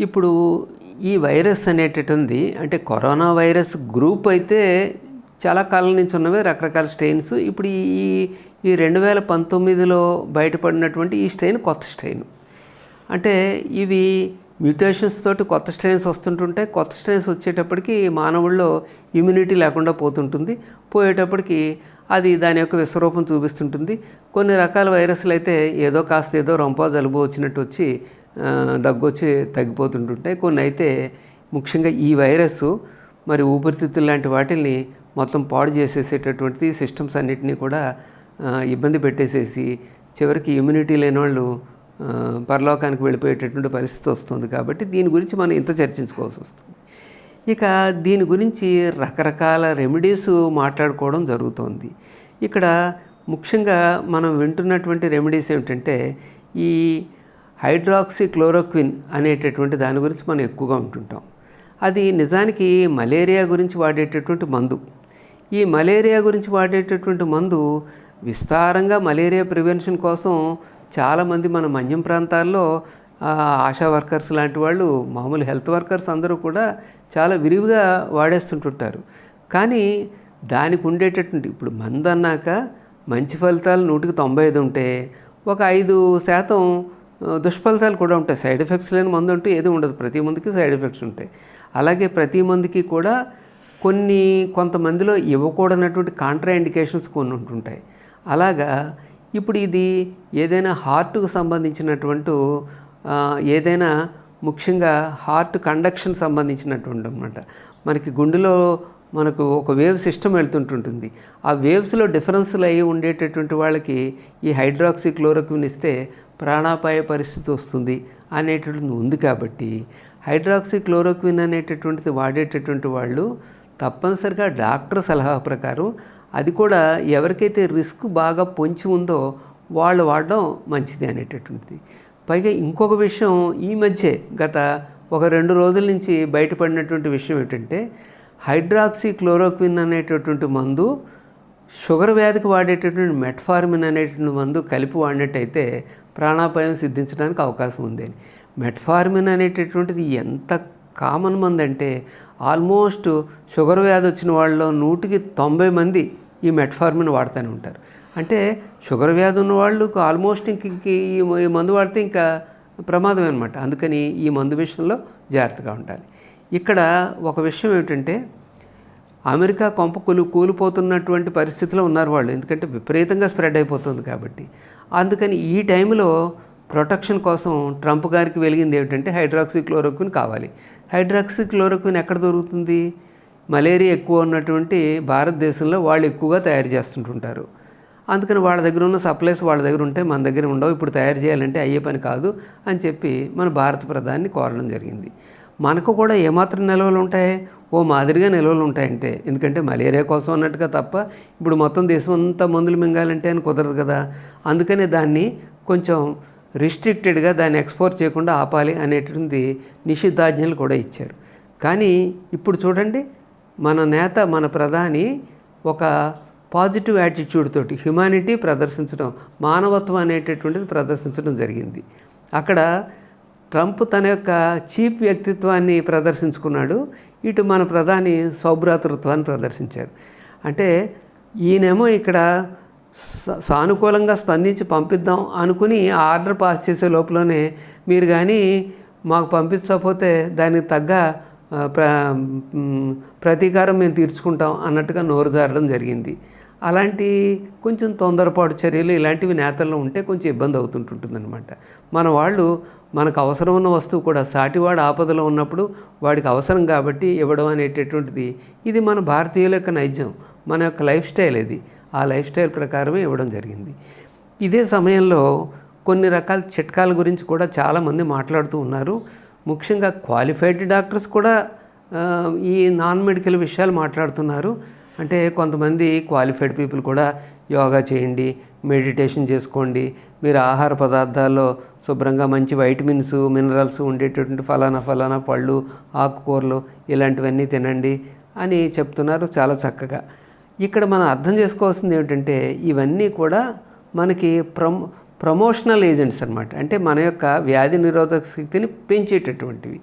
ఇప్పుడు ఈ వైరస్ అనేటటుంది అంటే కరోనా వైరస్ గ్రూప్ అయితే చాలా కాలం నుంచి ఉన్నవే రకరకాల స్ట్రెయిన్స్. ఇప్పుడు ఈ ఈ రెండు వేల పంతొమ్మిదిలో బయటపడినటువంటి ఈ స్ట్రెయిన్ కొత్త స్ట్రెయిన్. అంటే ఇవి మ్యూటేషన్స్ తోటి కొత్త స్ట్రెయిన్స్ వస్తుంటుంటే కొత్త స్ట్రెయిన్స్ వచ్చేటప్పటికి మానవుల్లో ఇమ్యూనిటీ లేకుండా పోతుంటుంది. పోయేటప్పటికి అది దాని యొక్క విశ్వరూపం చూపిస్తుంటుంది. కొన్ని రకాల వైరస్లు అయితే ఏదో కాస్త ఏదో రొంప జలుబు వచ్చినట్టు వచ్చి దగ్గొచ్చి దగ్గు వచ్చి తగ్గిపోతుంటుంటాయి. కొన్ని అయితే ముఖ్యంగా ఈ వైరస్ మరి ఊపిరితిత్తులు లాంటి వాటిల్ని మొత్తం పాడు చేసేసేటటువంటి సిస్టమ్స్ అన్నిటినీ కూడా ఇబ్బంది పెట్టేసేసి చివరికి ఇమ్యూనిటీ లేని వాళ్ళు పరలోకానికి వెళ్ళిపోయేటటువంటి పరిస్థితి వస్తుంది. కాబట్టి దీని గురించి మనం ఇంత చర్చించుకోవాల్సి వస్తుంది. ఇక దీని గురించి రకరకాల రెమెడీస్ మాట్లాడుకోవడం జరుగుతోంది. ఇక్కడ ముఖ్యంగా మనం వింటున్నటువంటి రెమెడీస్ ఏమిటంటే ఈ హైడ్రాక్సీ క్లోరోక్విన్ అనేటటువంటి దాని గురించి మనం ఎక్కువగా ఉంటుంటాం. అది నిజానికి మలేరియా గురించి వాడేటటువంటి మందు. ఈ మలేరియా గురించి వాడేటటువంటి మందు విస్తారంగా మలేరియా ప్రివెన్షన్ కోసం చాలామంది మన మన్యం ప్రాంతాల్లో ఆశా వర్కర్స్ లాంటి వాళ్ళు మామూలు హెల్త్ వర్కర్స్ అందరూ కూడా చాలా విరివిగా వాడేస్తుంటుంటారు. కానీ దానికి ఉండేటటువంటి ఇప్పుడు మందు అన్నాక మంచి ఫలితాలు నూటికి తొంభై ఐదు ఉంటే ఒక ఐదు శాతం దుష్ఫలితాలు కూడా ఉంటాయి. సైడ్ ఎఫెక్ట్స్ లేని మందు అంటూ ఏది ఉండదు. ప్రతి మందుకి సైడ్ ఎఫెక్ట్స్ ఉంటాయి. అలాగే ప్రతి మందుకి కూడా కొన్ని కొంతమందిలో ఇవ్వకూడనటువంటి కాంట్రా ఇండికేషన్స్ కొన్ని ఉంటుంటాయి. అలాగా ఇప్పుడు ఇది ఏదైనా హార్ట్కు సంబంధించినటువంటి ఏదైనా ముఖ్యంగా హార్ట్ కండక్షన్ సంబంధించినటువంటి అనమాట మనకి గుండెలో మనకు ఒక వేవ్ సిస్టమ్ వెళ్తుంటుంటుంది. ఆ వేవ్స్లో డిఫరెన్స్లు అయ్యి ఉండేటటువంటి వాళ్ళకి ఈ హైడ్రాక్సీ క్లోరోక్విన్ ఇస్తే ప్రాణాపాయ పరిస్థితి వస్తుంది అనేటటువంటి ఉంది కాబట్టి హైడ్రాక్సీ క్లోరోక్విన్ అనేటటువంటిది వాడేటటువంటి వాళ్ళు తప్పనిసరిగా డాక్టర్ సలహా ప్రకారం అది కూడా ఎవరికైతే రిస్క్ బాగా పొంచి ఉందో వాళ్ళు వాడడం మంచిది అనేటటువంటిది. పైగా ఇంకొక విషయం ఈ మధ్య గత ఒక రెండు రోజుల నుంచి బయటపడినటువంటి విషయం ఏంటంటే హైడ్రాక్సీ క్లోరోక్విన్ అనేటటువంటి మందు షుగర్ వ్యాధికి వాడేటటువంటి మెట్ఫార్మిన్ అనేటువంటి మందు కలిపి వాడినట్టయితే ప్రాణాపాయం సిద్ధించడానికి అవకాశం ఉంది అని. మెట్ఫార్మిన్ అనేటటువంటిది ఎంత కామన్ మంది అంటే ఆల్మోస్ట్ షుగర్ వ్యాధి వచ్చిన వాళ్ళలో నూటికి తొంభై మంది ఈ మెట్ఫార్మిన్ వాడుతూనే ఉంటారు. అంటే షుగర్ వ్యాధి ఉన్న వాళ్ళకు ఆల్మోస్ట్ ఇంక ఈ ఈ మందు వాడితే ఇంకా ప్రమాదమే అనమాట అందుకని ఈ మందు విషయంలో జాగ్రత్తగా ఉండాలి. ఇక్కడ ఒక విషయం ఏమిటంటే అమెరికా కొంప కూలి కూలిపోతున్నటువంటి పరిస్థితిలో ఉన్నారు వాళ్ళు. ఎందుకంటే విపరీతంగా స్ప్రెడ్ అయిపోతుంది కాబట్టి. అందుకని ఈ టైంలో ప్రొటెక్షన్ కోసం ట్రంప్ గారికి వెలిగింది ఏమిటంటే హైడ్రాక్సీ క్లోరోక్విన్ కావాలి. హైడ్రాక్సీ క్లోరోక్విన్ ఎక్కడ దొరుకుతుంది? మలేరియా ఎక్కువ ఉన్నటువంటి భారతదేశంలో వాళ్ళు ఎక్కువగా తయారు చేస్తుంటుంటారు. అందుకని వాళ్ళ దగ్గర ఉన్న సప్లైస్ వాళ్ళ దగ్గర ఉంటే మన దగ్గర ఉండవు ఇప్పుడు తయారు చేయాలంటే అయ్యే పని కాదు అని చెప్పి మన భారత ప్రధాని కోరడం జరిగింది. మనకు కూడా ఏమాత్రం నిల్వలు ఉంటాయి? ఓ మాదిరిగా నిల్వలు ఉంటాయంటే ఎందుకంటే మలేరియా కోసం అన్నట్టుగా తప్ప ఇప్పుడు మొత్తం దేశం అంతా మందులు మింగాలంటే అని కుదరదు కదా. అందుకనే దాన్ని కొంచెం రిస్ట్రిక్టెడ్గా దాన్ని ఎక్స్పోర్ట్ చేయకుండా ఆపాలి అనేటువంటి నిషిద్ధాజ్ఞలు కూడా ఇచ్చారు. కానీ ఇప్పుడు చూడండి మన నేత మన ప్రధాని ఒక పాజిటివ్ యాటిట్యూడ్ తోటి హ్యుమానిటీ ప్రదర్శించడం మానవత్వం అనేటటువంటిది ప్రదర్శించడం జరిగింది. అక్కడ ట్రంప్ తన యొక్క చీప్ వ్యక్తిత్వాన్ని ప్రదర్శించుకున్నాడు. ఇటు మన ప్రధాని సౌభ్రాతృత్వాన్ని ప్రదర్శించారు. అంటే ఈయనేమో ఇక్కడ సానుకూలంగా స్పందించి పంపిద్దాం అనుకుని ఆర్డర్ పాస్ చేసే లోపలనే మీరు కానీ మాకు పంపించకపోతే దానికి తగ్గ ప్ర ప్రతీకారం మేము తీర్చుకుంటాం అన్నట్టుగా నోరు జారడం జరిగింది. అలాంటి కొంచెం తొందరపాటు చర్యలు ఇలాంటివి నేతల్లో ఉంటే కొంచెం ఇబ్బంది అవుతుంటుంటుందన్నమాట. మన వాళ్ళు మనకు అవసరం ఉన్న వస్తువు కూడా సాటివాడు ఆపదలో ఉన్నప్పుడు వాడికి అవసరం కాబట్టి ఇవ్వడం అనేటటువంటిది ఇది మన భారతీయుల యొక్క నైజం మన యొక్క లైఫ్ స్టైల్ ఇది. ఆ లైఫ్ స్టైల్ ప్రకారమే ఇవ్వడం జరిగింది. ఇదే సమయంలో కొన్ని రకాల చిట్కాల గురించి కూడా చాలామంది మాట్లాడుతూ ఉన్నారు. ముఖ్యంగా క్వాలిఫైడ్ డాక్టర్స్ కూడా ఈ నాన్ మెడికల్ విషయాలు మాట్లాడుతున్నారు. అంటే కొంతమంది క్వాలిఫైడ్ పీపుల్ కూడా యోగా చేయండి మెడిటేషన్ చేసుకోండి. మీరు ఆహార పదార్థాల్లో శుభ్రంగా మంచి వైటమిన్స్ మినరల్స్ ఉండేటటువంటి ఫలానా ఫలానా పళ్ళు ఆకుకూరలు ఇలాంటివన్నీ తినండి అని చెప్తున్నారు చాలా చక్కగా. ఇక్కడ మనం అర్థం చేసుకోవాల్సింది ఏమిటంటే ఇవన్నీ కూడా మనకి ప్రమ్ ప్రమోషనల్ ఏజెంట్స్ అనమాట అంటే మన యొక్క వ్యాధి నిరోధక శక్తిని పెంచేటటువంటివి.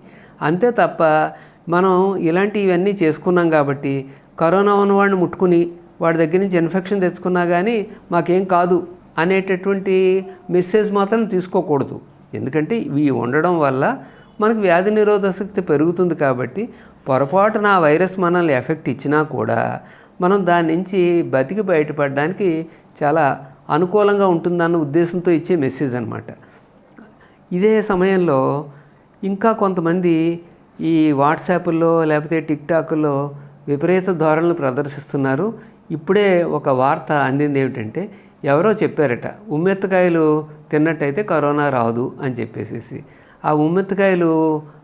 అంతే తప్ప మనం ఇలాంటివన్నీ చేసుకున్నాం కాబట్టి కరోనా ఉన్నవాడిని ముట్టుకుని వాడి దగ్గర నుంచి ఇన్ఫెక్షన్ తెచ్చుకున్నా కానీ మాకేం కాదు అనేటటువంటి మెసేజ్ మాత్రం తీసుకోకూడదు. ఎందుకంటే ఇవి ఉండడం వల్ల మనకు వ్యాధి నిరోధక శక్తి పెరుగుతుంది కాబట్టి పొరపాటున ఆ వైరస్ మనల్ని ఎఫెక్ట్ ఇచ్చినా కూడా మనం దాని నుంచి బతికి బయటపడడానికి చాలా అనుకూలంగా ఉంటుందన్న ఉద్దేశంతో ఇచ్చే మెసేజ్ అనమాట ఇదే సమయంలో ఇంకా కొంతమంది ఈ వాట్సాప్లో లేకపోతే టిక్టాక్లో విపరీత ధోరణులు ప్రదర్శిస్తున్నారు. ఇప్పుడే ఒక వార్త అందింది ఏమిటంటే ఎవరో చెప్పారట ఉమ్మెత్తకాయలు తిన్నట్టయితే కరోనా రాదు అని చెప్పేసేసి. ఆ ఉమ్మెత్తకాయలు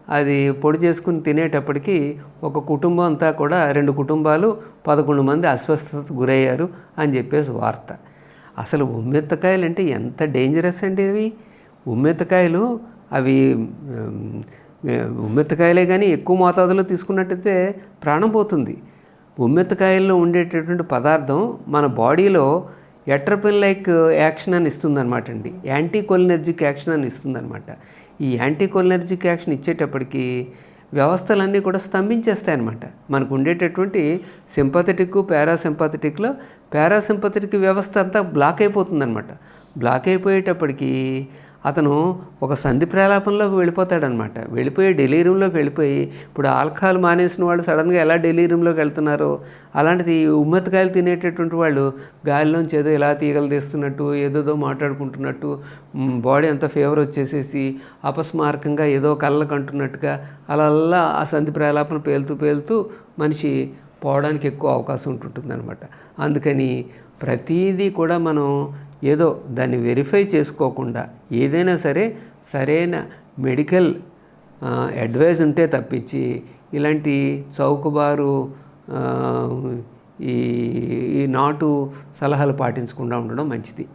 అది పొడి చేసుకుని తినేటప్పటికీ ఒక కుటుంబం అంతా కూడా రెండు కుటుంబాలు పదకొండు మంది అస్వస్థతకు గురయ్యారు అని చెప్పేసి వార్త. అసలు ఉమ్మెత్తకాయలు అంటే ఎంత డేంజరస్ అండి ఇవి? ఉమ్మెత్తకాయలు అవి ఉమ్మెత్తకాయలే కానీ ఎక్కువ మోతాదులో తీసుకున్నట్టయితే ప్రాణం పోతుంది. ఉమ్మెత్తకాయల్లో ఉండేటటువంటి పదార్థం మన బాడీలో ఎట్రపిన్ లైక్ యాక్షన్ అని ఇస్తుందన్నమాట అండి. యాంటీ కొలినర్జిక్ యాక్షన్ అని ఇస్తుందన్నమాట. ఈ యాంటీ కొలినర్జిక్ యాక్షన్ ఇచ్చేటప్పటికీ వ్యవస్థలన్నీ కూడా స్తంభించేస్తాయి అనమాట మనకు ఉండేటటువంటి సింపథెటిక్ పారాసింపథెటిక్లో పారాసింపథెటిక్ వ్యవస్థ అంతా బ్లాక్ అయిపోతుందన్నమాట. బ్లాక్ అయిపోయేటప్పటికీ అతను ఒక సంధి ప్రలాపంలోకి వెళ్ళిపోతాడనమాట. వెళ్ళిపోయి డెలీరియంలోకి వెళ్ళిపోయి ఇప్పుడు ఆల్కహాల్ మానేసిన వాళ్ళు సడన్గా ఎలా డెలీరియంలోకి వెళ్తున్నారో? అలాంటిది ఉమ్మత్కాయలు తినేటటువంటి వాళ్ళు గాలిలోంచి ఏదో ఎలా తీగలు తీస్తున్నట్టు ఏదోదో మాట్లాడుకుంటున్నట్టు బాడీ అంతా ఫీవర్ వచ్చేసేసి అపస్మారకంగా ఏదో కళ్ళకు అంటున్నట్టుగా అలా అలా ఆ సంధి ప్రలాపన పేలుతూ పేలుతూ మనిషి పోవడానికి ఎక్కువ అవకాశం ఉంటుంటుందన్నమాట. అందుకని ప్రతీదీ కూడా మనం ఏదో దాన్ని వెరిఫై చేసుకోకుండా ఏదైనా సరే సరైన మెడికల్ అడ్వైజ్ ఉంటే తప్పించి ఇలాంటి చౌకబారు ఈ ఈ నాటు సలహాలు పాటించకుండా ఉండడం మంచిది.